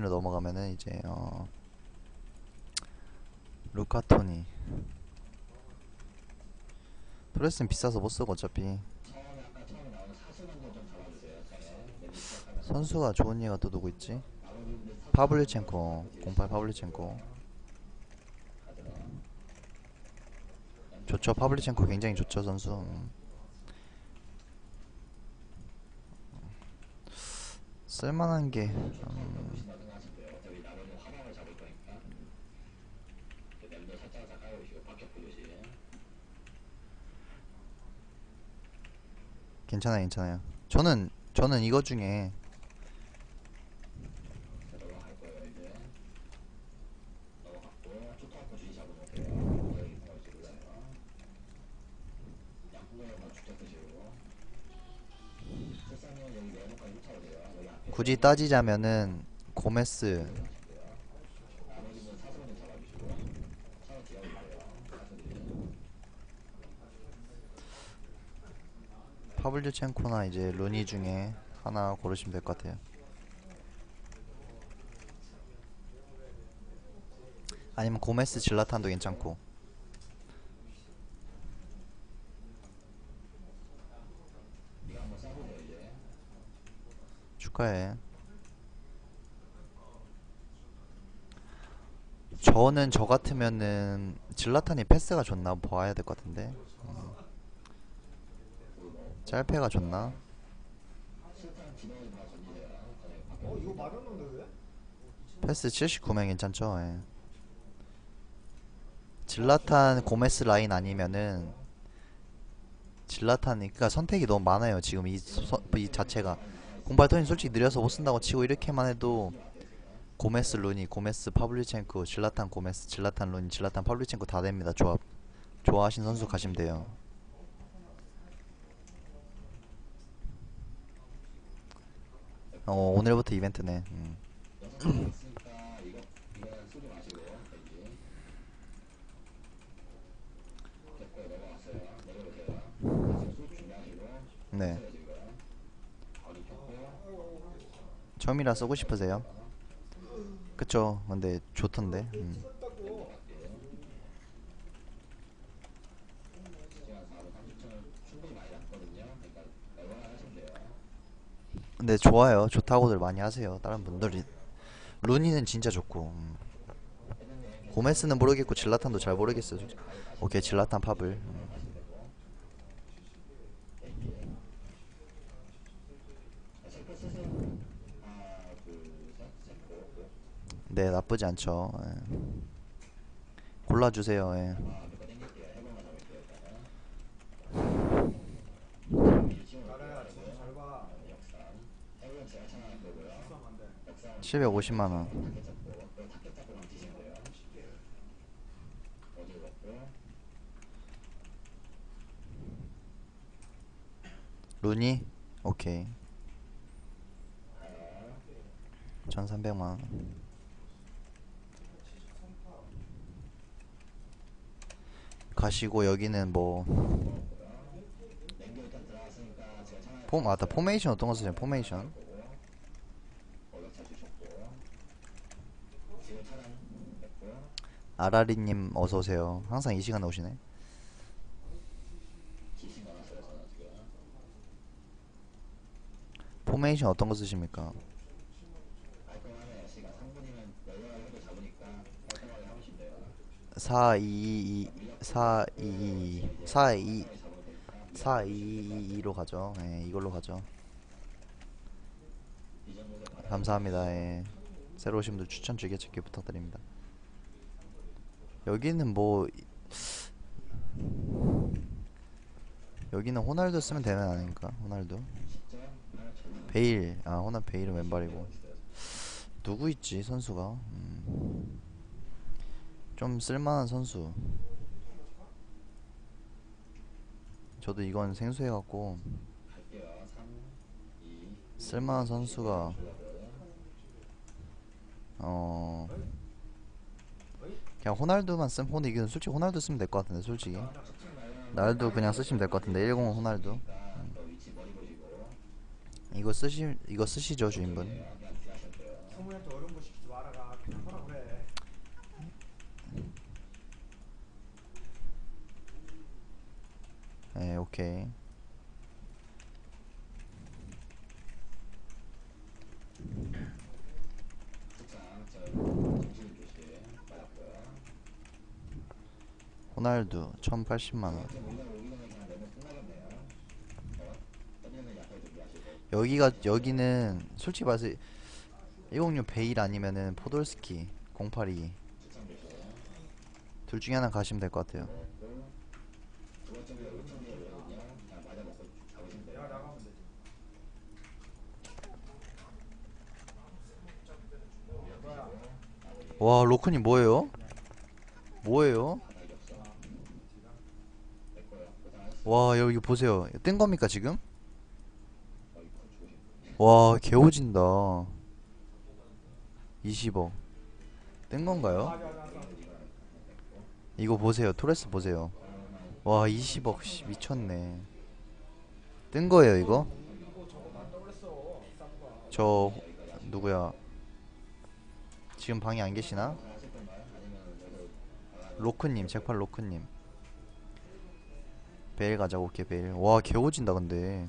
로 넘어가면은 이제 어 루카토니 토레스는 비싸서 못 쓰고 어차피 선수가 좋은 얘가 또 누구 있지? 파블리첸코 08 파블리첸코 좋죠 파블리첸코 굉장히 좋죠 선수 음. 쓸만한 게 음, 괜찮아요 괜찮아요. 저는 저는 이거 중에 굳이 따지자면은 고메스 파블류첸코나 이제 루니 중에 하나 고르시면 될 것 같아요. 아니면 고메스 질라탄도 괜찮고. 축하해. 저는 저 같으면은 질라탄이 패스가 좋나 봐야 될 것 같은데. 음. 짤패가 좋나? 패스 79면 괜찮죠? 예. 질라탄 고메스 라인 아니면은 질라탄이 그니까 선택이 너무 많아요 지금 이, 서, 이 자체가 공발턴이 솔직히 느려서 못 쓴다고 치고 이렇게만 해도 고메스 루니 고메스 파블리첸코 질라탄 고메스 질라탄 루니 질라탄 파블리첸코 다 됩니다 조합 좋아하신 선수 가시면 돼요 어 오늘부터 이벤트네 음. 네. 처음이라 쓰고 싶으세요? 그쵸. 근데 좋던데. 음. 근데 좋아요. 좋다고들 많이 하세요. 다른 분들이. 루니는 진짜 좋고. 음. 고메스는 모르겠고 질라탄도 잘 모르겠어요. 오케이 질라탄 팝을. 음. 네 나쁘지 않죠. 예. 골라주세요. 예. 나라야 지금 잘봐 750만 원. 루니? 오케이. 1300만 원. 가시고 여기는 뭐 폼, 아, 나 포메이션 어떤 거 쓰냐, 포메이션. 아라리님 어서 오세요. 항상 이 시간에 오시네. 포메이션 어떤 거 쓰십니까? 4 2 2 4 2 4 2 4 2 2로 가죠. 예, 이걸로 가죠. 감사합니다. 예. 새로 오신 분들 추천 즐겨찾기 부탁드립니다. 여기는 뭐 여기는 호날두 쓰면 되는 거 아닌가? 호날두. 베일. 아, 호날 베일은 왼발이고. 누구 있지? 선수가. 음. 좀 쓸만한 선수. 저도 이건 생소해 갖고 쓸만한 선수가 어. 그냥 호날두만 쓰면 호나 이건 솔직히 호날두 쓰면 될 것 같은데 솔직히. 날도 그냥 쓰시면 될 것 같은데 10 호날두. 음. 이거 쓰시 이거 쓰시죠 주인분. 그래 네 오케이 호날두 1080만원 여기가 여기는 솔직히 말해서 106 베일 아니면은 포돌스키 082 둘 중에 하나 가시면 될 것 같아요 와 로크님 뭐예요? 뭐예요? 와 여기 보세요. 뜬 겁니까 지금? 와 개오진다. 20억. 뜬 건가요? 이거 보세요. 토레스 보세요. 와 20억. 씨 미쳤네. 뜬 거예요 이거? 저 누구야? 지금 방에 안 계시나? 로크님 잭팔 로크님 베일 가자고 오케이 베일. 와 개오진다 근데.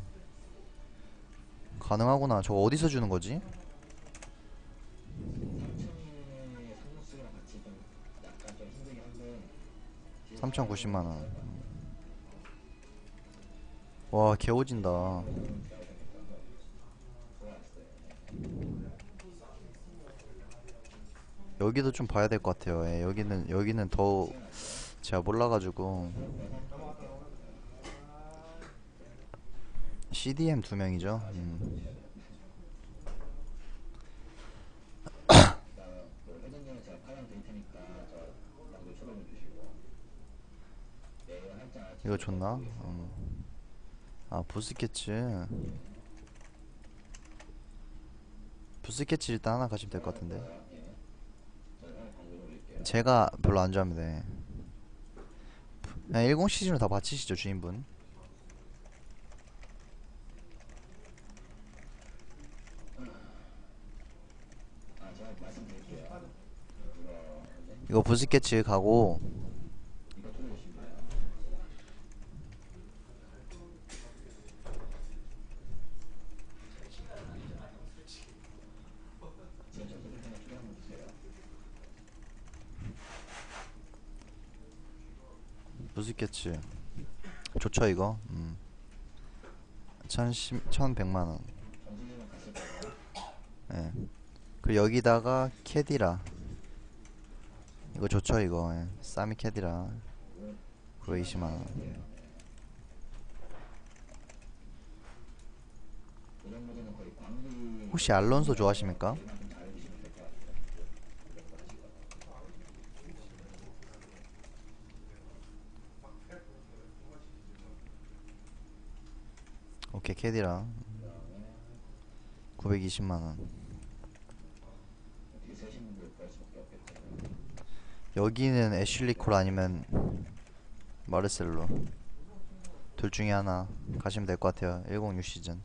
가능하구나. 저거 어디서 주는 거지? 3,090만원. 와 개오진다. 여기도 좀 봐야 될 것 같아요. 예, 여기는 여기는 더 제가 몰라가지고 CDM 두 명이죠 음. 이거 좋나? 음. 아 부스케츠 부스케츠 일단 하나 가시면 될 것 같은데 제가 별로 안 좋아합니다 예. 그냥 10 시즌으로 다 바치시죠 주인분 이거 부스케츠 가고 부스케츠 좋죠 이거 음. 1010, 1100만원 그리고 여기다가 캐디라. 이거 좋죠 이거. 예. 싸미 캐디라. 920만원 혹시 알론소 좋아하십니까? 오케이 캐디라. 920만원 여기는 애슐리 콜 아니면 마르셀로. 둘 중에 하나 가시면 될 것 같아요. 106 시즌.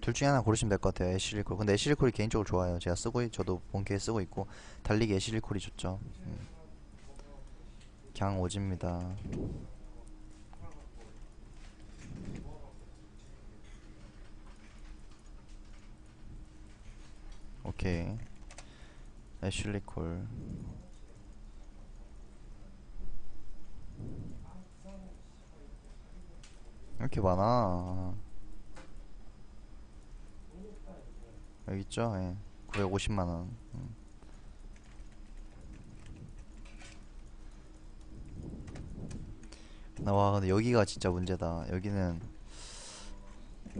둘 중에 하나 고르시면 될 것 같아요. 애슐리 콜. 근데 애슐리 콜이 개인적으로 좋아요. 제가 쓰고 있, 저도 본캐에 쓰고 있고 달리기 애슐리 콜이 좋죠. 음. 강 오집니다 오케이. 애슐리 콜. 이렇게 많아. 여기 있죠? 예. 950만원. 음. 와 근데 여기가 진짜 문제다. 여기는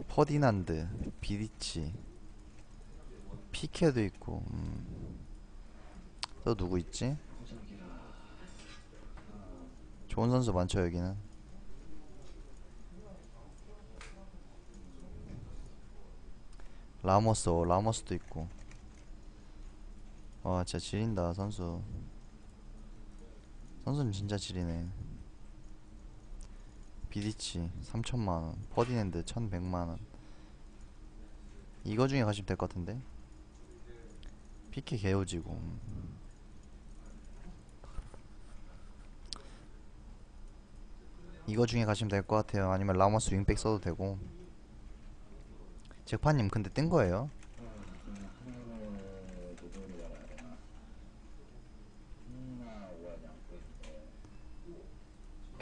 퍼디난드 비디치 피케도 있고 음. 또 누구 있지? 좋은 선수 많죠 여기는. 라모스 어, 라모스도 있고. 와 진짜 지린다 선수. 선수는 진짜 지리네. 비디치 3천만원. 퍼디랜드 1100만원. 이거 중에 가시면 될 것 같은데 피케 개오지고. 이거 중에 가시면 될 것 같아요. 아니면 라모스 윙백 써도 되고. 잭파님 근데 뜬 거예요?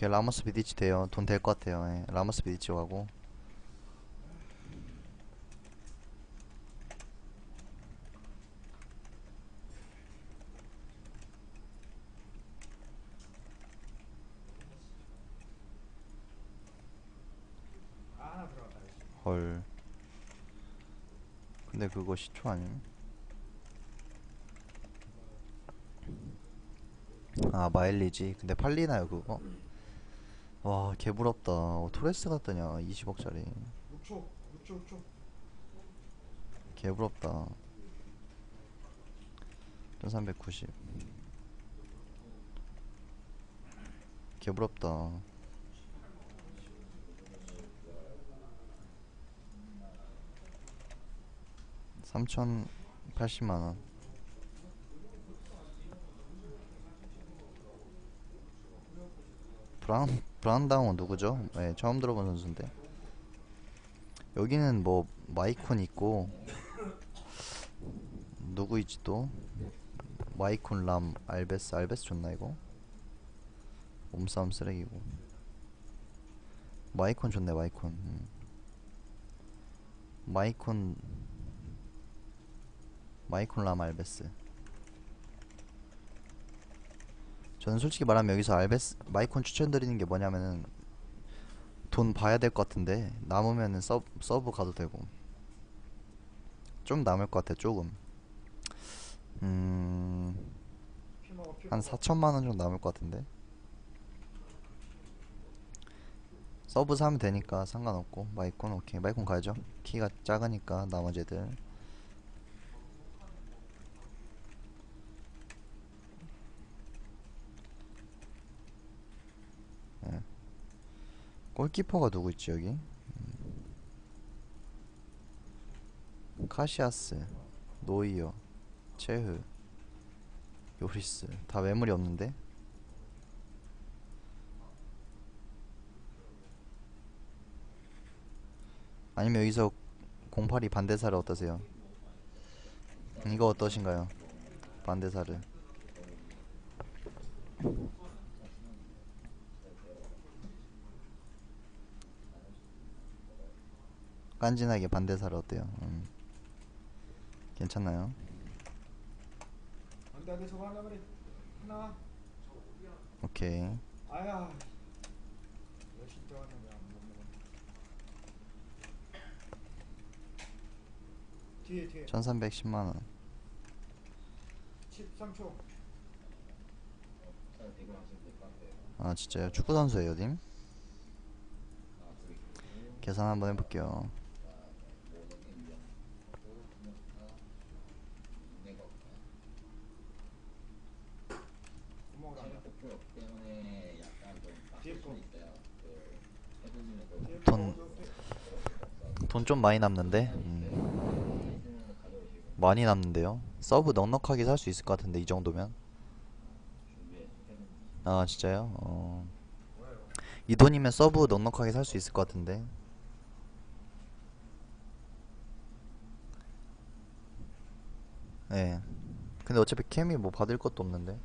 라모스 비디치 돼요. 돈 될 것 같아요. 예. 라모스 비디치 가고 아 하나 들어갔다 이씨. 헐 근데 그거 시초 아님? 아 마일리지. 근데 팔리나요 그거? 와 개부럽다. 어, 토레스 같더냐 20억짜리. 6초 6초 6초. 개부럽다. 1390 개부럽다 삼천 팔십만원. 브라운 브라운다운 누구죠? 네, 처음 들어본 선수인데. 여기는 뭐 마이콘 있고 누구 있지 또? 마이콘 람 알베스 알베스 좋나 이거? 몸싸움 쓰레기고. 마이콘 좋네 마이콘. 음. 마이콘 마이콘 람 알베스. 저는 솔직히 말하면 여기서 알베스 마이콘 추천드리는 게 뭐냐면은 돈 봐야 될 것 같은데 남으면은 서브, 서브 가도 되고. 좀 남을 것 같아 조금. 음... 한 먹어 4천만 원 정도 남을 것 같은데. 서브 사면 되니까 상관없고. 마이콘 오케이. 마이콘 가야죠. 키가 작으니까 나머지 애들 골키퍼가 누구 있지 여기 음. 카시아스 노이어 체흐 요리스 다 매물이 없는데 아니면 여기서 08이 반대사를 어떠세요? 이거 어떠신가요? 반대사를 깐진하게 반대사를 어때요? 음. 괜찮나요? 안돼 안돼 저거 하나 그래 하나 오케이 아야 열심히 들어갔는데 안 먹는 뒤에 뒤에 1310만원 13초 아 진짜요? 축구 선수예요, 님? 계산 한번 해볼게요. 구멍을 안 해. 뒤에 거 뒤에 거 돈. 어디- 돈 좀 많이 남는데? 음. 많이 남는데요? 서브 넉넉하게 살 수 있을 것 같은데 이 정도면? 아 진짜요? 어. 이 돈이면 서브 넉넉하게 살 수 있을 것 같은데 예. 근데 어차피 캠이 뭐 받을 것도 없는데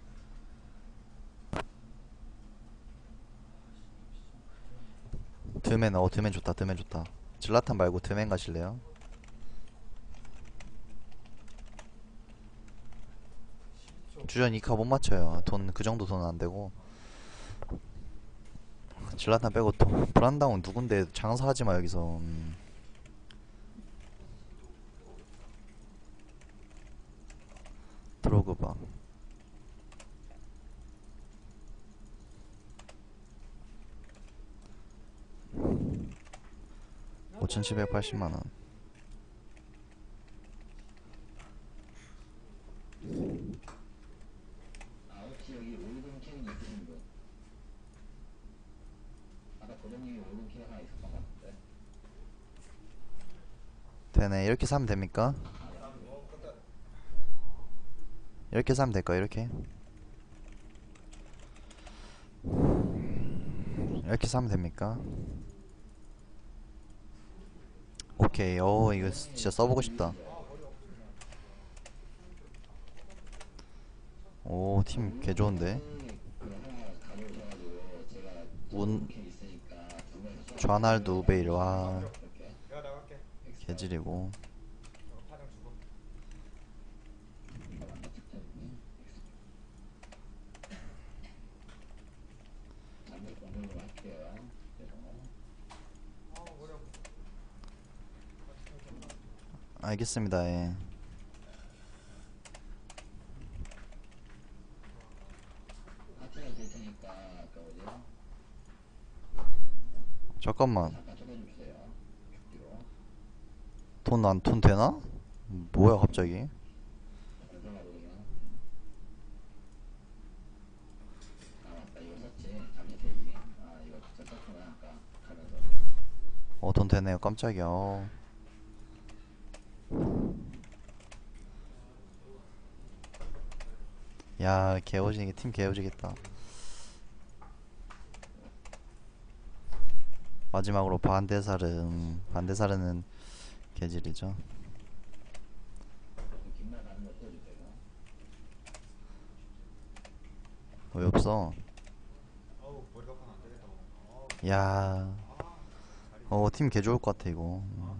드맨 어 드맨 좋다 드맨 좋다 질라탄 말고 드맨 가실래요? 주전 2카 못 맞춰요 돈 그 정도 돈은 안 되고 질라탄 빼고 또 브란다운 누군데 장사하지 마 여기서 음. 5,780만원 되네 이렇게 사면 됩니까? 이렇게 사면 될까 이렇게 이렇게 사면 됩니까? 오케이. 어 이거 진짜 써보고 싶다. 오 팀 개좋은데? 운 좌날도 우베일 와. 개질이고 저거 파장 주고 아 머리 아파 알겠습니다. 예. 잠깐만. 돈 안 돈 되나? 뭐야 갑자기? 어 돈 되네요. 깜짝이야. 어. 야 개오지게 팀 개오지겠다. 마지막으로 반대살은 반대살은 개질이죠. 왜 없어 어우 머리가 아파서 안 되겠다 어우 야 어, 팀 개 좋을 것 같아, 이거. 뭐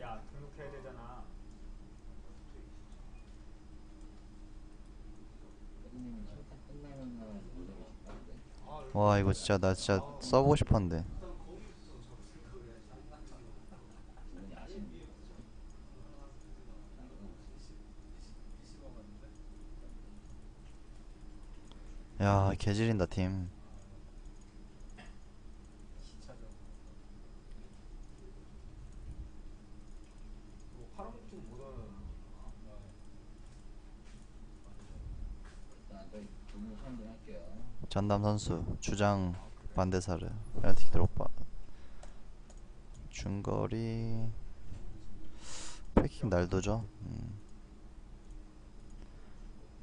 야 등록해야 되잖아 아, 와, 이거 진짜, 나 진짜 써보고 싶었는데. 야, 개질인다, 팀. 뭐 팔아먹지도 못하는 전담 선수, 주장 반대사르, 페널티 드롭바. 중거리. 패킹 날도죠. 음.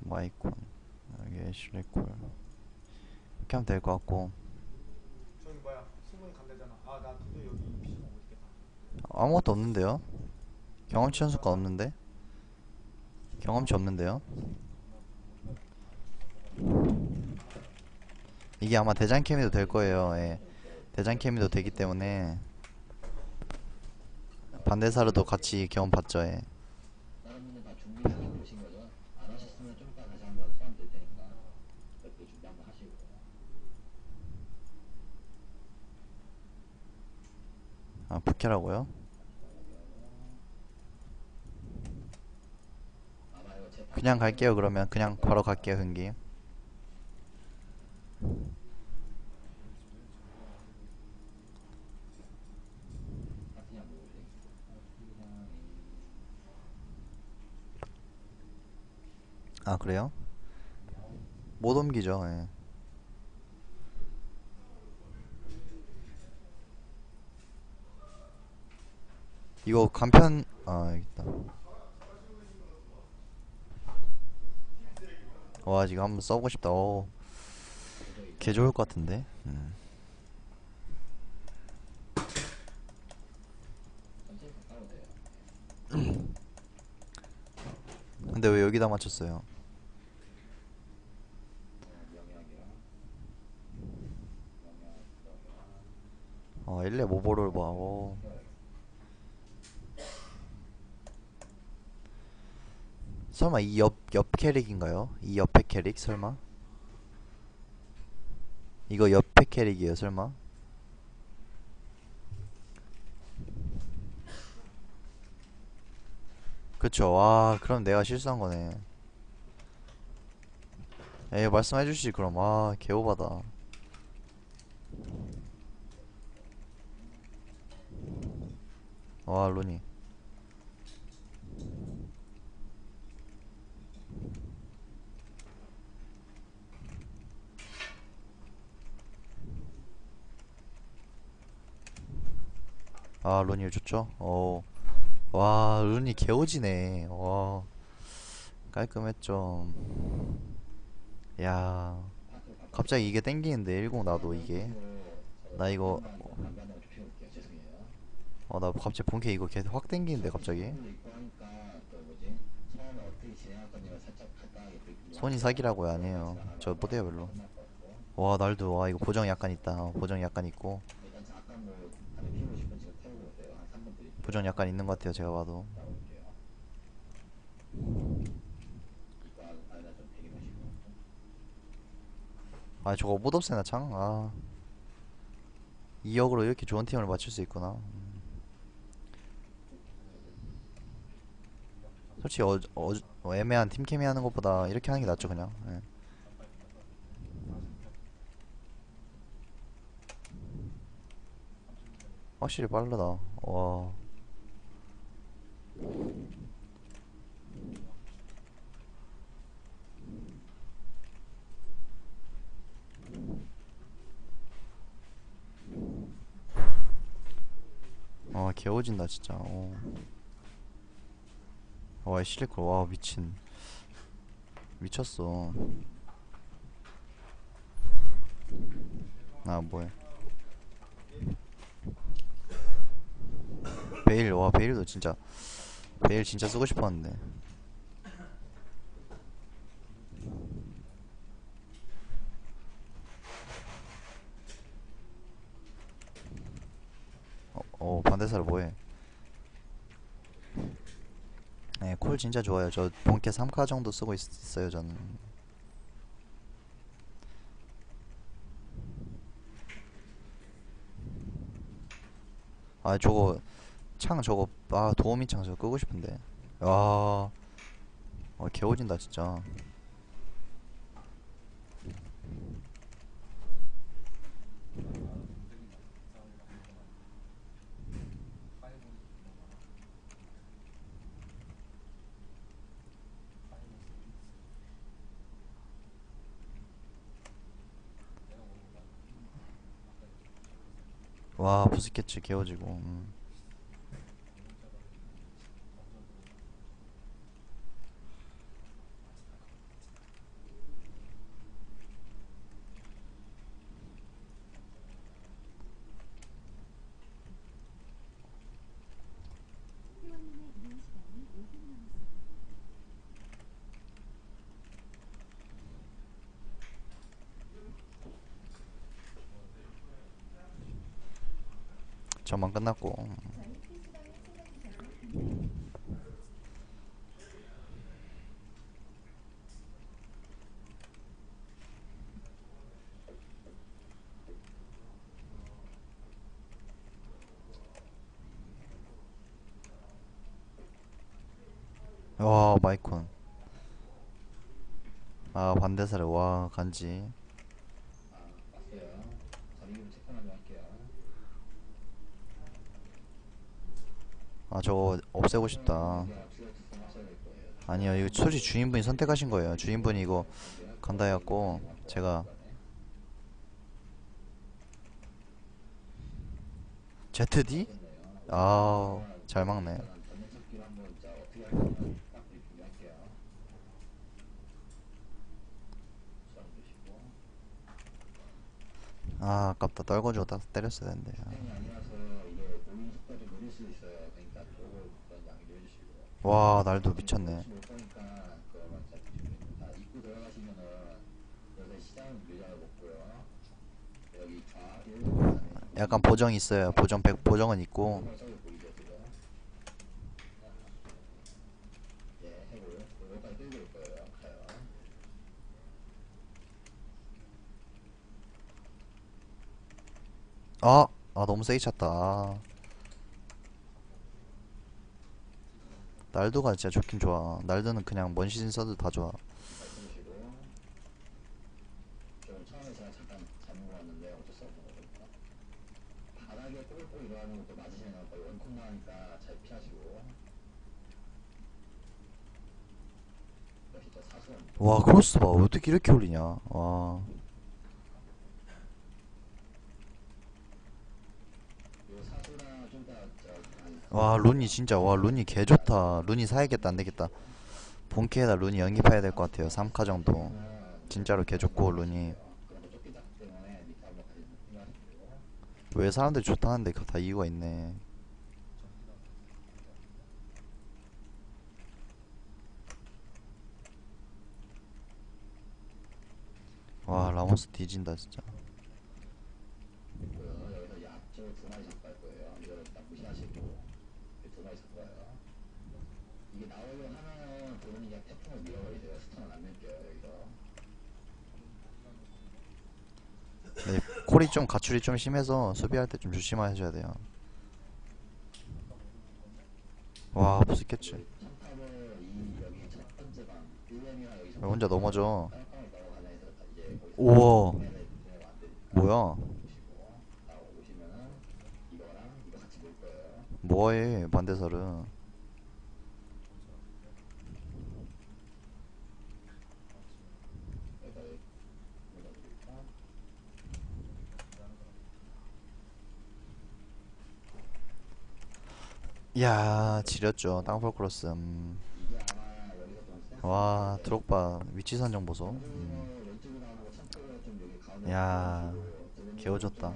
마이콘. 여기 애슐리콜. 이렇게 하면 될 것 같고. 아 아무것도 없는데요? 경험치 연수가 없는데? 경험치 없는데요? 이게 아마 대장 케미도 될 거예요. 예. 대장 케미도 되기 때문에 반대사르도 같이 경험 받죠. 예. 아, 부캐라고요? 그냥 갈게요, 그러면. 그냥 바로 갈게요, 경기. 아, 그래요? 못 옮기죠, 예. 이거 간편, 아, 있다. 와, 지금 한번 써보고 싶다. 오. 개 좋을 것 같은데. 음. 근데 왜 여기다 맞췄어요? 어, 일레 모보를 봐. 오. 설마 이 옆, 옆 캐릭인가요? 이 옆에 캐릭? 설마? 이거 옆에 캐릭이에요 설마? 그쵸. 아 그럼 내가 실수한 거네. 에 말씀해 주시 그럼. 아 개오바다. 와 로니. 아 루니 좋죠? 어. 와 루니 개오지네. 와. 깔끔했죠. 야. 갑자기 이게 땡기는데 10 나도 이게. 나 이거. 어 나 갑자기 본캐 이거 개확 땡기는데 갑자기. 손이 사기라고요 아니에요. 저 못해요 별로. 와 날도. 와 이거 보정 약간 있다. 어, 보정 약간 있고 보정 약간 있는 것 같아요 제가 봐도. 아 저거 못 없애나 창 아. 2억으로 이렇게 좋은 팀을 맞출 수 있구나. 음. 솔직히 어, 어, 어, 애매한 팀캠이 하는 것보다 이렇게 하는 게 낫죠 그냥. 예. 확실히 빠르다. 와 아 개오진다 진짜. 어. 와 실리콜 와 미친. 미쳤어. 아 뭐야 베일 와 베일도 진짜. 베일 진짜 쓰고 싶었는데 어, 어 반대사를 뭐해 네, 콜 진짜 좋아요. 저 본캐 3카 정도 쓰고 있, 있어요, 저는. 아, 저거 창 저거 아, 도우미 창 저거 끄고 싶은데. 와. 어, 개오진다 진짜. 와, 부스케츠 개오지고. 음. 저만 끝났고. 와, 마이콘. 아, 반대사를 와, 간지. 아 저거 없애고 싶다. 아니요 이거 솔직히 주인분이 선택하신 거예요. 주인분이 이거 간다 해갖고 제가 ZD? 아잘 막네. 아 아깝다. 떨궈주고 딱 때렸어야 되는데 와 날도 미쳤네. 약간 보정이 있어요. 보정 100 보정은 있고. 아, 아 너무 세게 찼다 날도가 진짜 좋긴 좋아. 날도는 그냥 먼 시즌 써도 다 좋아. 와 크로스 봐. 어떻게 이렇게 올리냐? 와 요 사수랑 좀 이따 저한 와 룬이 진짜 와 룬이 개 좋다. 룬이 사야겠다 안 되겠다. 본캐에다 룬이 영입해야 될 것 같아요 3카 정도. 진짜로 개 좋고 룬이. 왜 사람들 이 좋다는데 그거 다 이유가 있네. 와 라모스 뒤진다 진짜 있고요. 여기서 이 앞쪽을 두 마리 잡고 갈 거예요. 이거를 딱 무시하시고 이두 마리 잡고 가요. 이게 나오려 하면은 도는 그냥 태풍을 밀어버리세요. 스턴을 안 밀게요 여기서. 네, 콜이 좀 가출이 좀 심해서 수비할 때 좀 조심하셔야 돼요. 와 부스케츠 탑을 이 여기 첫 번째 방 1렘이랑 여기서 왜 혼자 넘어져. 우와. 뭐야. 뭐해 반대사를 여기다 놓어드릴까? 이 야 지렸죠 땅볼 크로스 음. 와 드록바 위치 선정 보소 음. 야좀 개워졌다.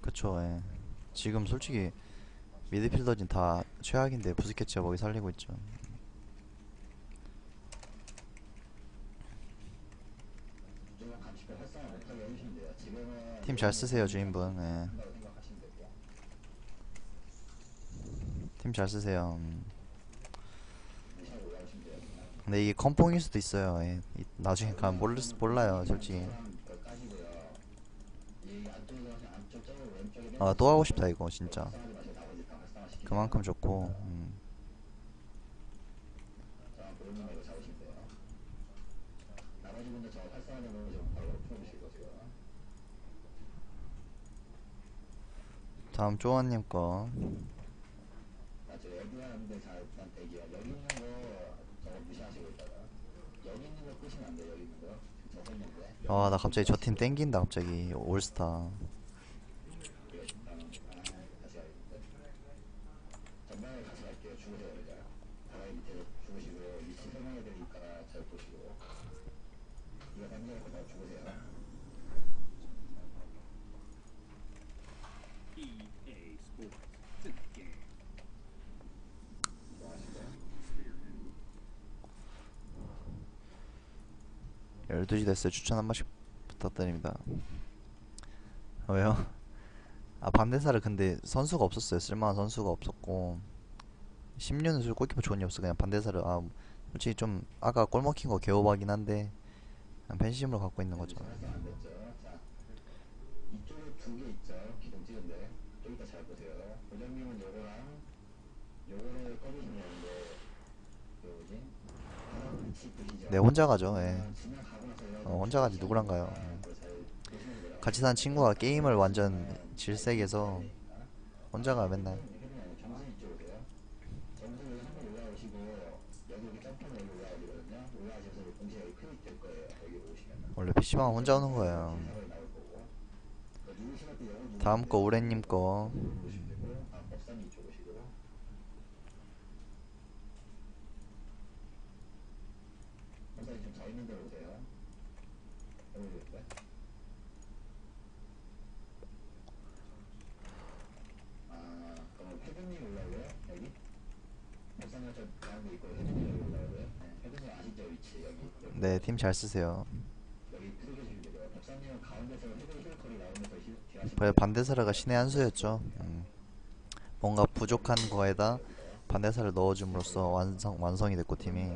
그쵸 예. 지금 솔직히 미드필더진 다 최악인데 부스케츠가 거기 살리고 있죠 좀 감시표 활성화 못하게 해주시면 돼요. 지금은 팀 잘 쓰세요 주인분 예. 한다고 생각하시면 되고 팀잘 쓰세요 음. 근데 이게 컴뽕일 수도 있어요 예. 이- 나중에 가면 모르, 몰라요 솔직히 아 또 하고 싶다 이거 진짜 그만큼 좋고 음. 자, 보이는 이거 잡으시면 돼요. 나머지 분들 저 활성화된 부분 좀 바로 풀어주시고 지금. 다음 쪼아님 거 아, 저 여기 하는데 잘 일단 대기요. 여기 있는 거 저거 무시하시고 있다가 여기 있는 거 끄시면 안 돼요. 여기 있는 거 지 금 저거 있는데 아나 갑자기 저 팀 땡긴다 갑자기. 올스타 12시 됐어요. 추천 한 번씩 부탁드립니다. 아, 왜요? 아 반대사를 근데 선수가 없었어요. 쓸만한 선수가 없었고. 10년은 술 골키퍼 좋은 이 없어. 그냥 반대사를 아 솔직히 좀 아까 골 먹힌 거 개오바긴 한데 그냥 팬심으로 갖고 있는 거죠 고정님은 요거랑 요거를 꺼주시면 그 뭐지? 네 혼자 가죠 예. 어, 혼자 가지 누구랑 가요. 같이 산 친구가 게임을 완전 질색해서 혼자 가 맨날. 그냥 정순 이쪽으로요. 정순 여기 한번 올라오 힐 딜하시면 왜 반대사라가 신의 한 수였죠 음. 뭔가 부족한 거에다 반대사를 넣어줌으로써 완성 완성이 됐고 팀이.